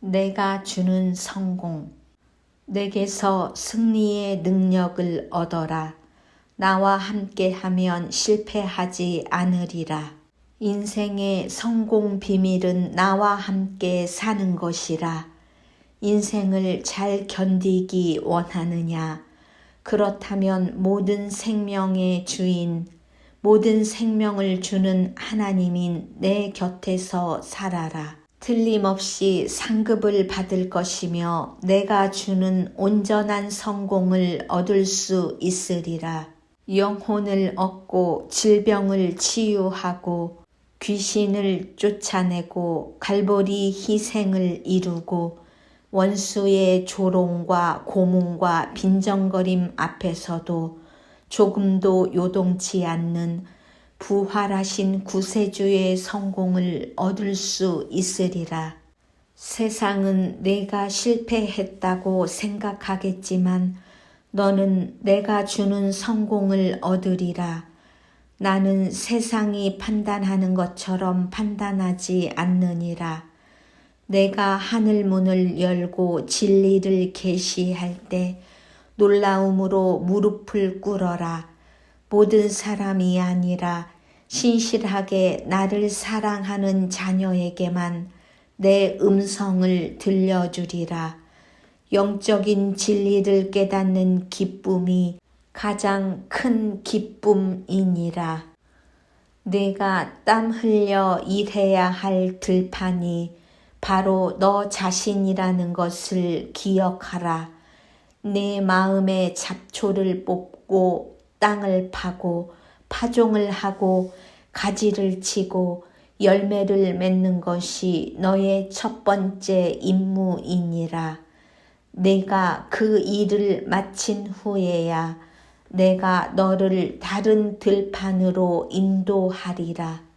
내가 주는 성공. 내게서 승리의 능력을 얻어라. 나와 함께 하면 실패하지 않으리라. 인생의 성공 비밀은 나와 함께 사는 것이라. 인생을 잘 견디기 원하느냐? 그렇다면 모든 생명의 주인, 모든 생명을 주는 하나님인 내 곁에서 살아라. 틀림없이 상급을 받을 것이며 내가 주는 온전한 성공을 얻을 수 있으리라. 영혼을 얻고 질병을 치유하고 귀신을 쫓아내고 갈보리 희생을 이루고 원수의 조롱과 고문과 빈정거림 앞에서도 조금도 요동치 않는 부활하신 구세주의 성공을 얻을 수 있으리라. 세상은 내가 실패했다고 생각하겠지만 너는 내가 주는 성공을 얻으리라. 나는 세상이 판단하는 것처럼 판단하지 않느니라. 내가 하늘 문을 열고 진리를 계시할 때 놀라움으로 무릎을 꿇어라. 모든 사람이 아니라 신실하게 나를 사랑하는 자녀에게만 내 음성을 들려주리라. 영적인 진리를 깨닫는 기쁨이 가장 큰 기쁨이니라. 내가 땀 흘려 일해야 할 들판이 바로 너 자신이라는 것을 기억하라. 내 마음의 잡초를 뽑고 땅을 파고 파종을 하고 가지를 치고 열매를 맺는 것이 너의 첫 번째 임무이니라. 내가 그 일을 마친 후에야 내가 너를 다른 들판으로 인도하리라.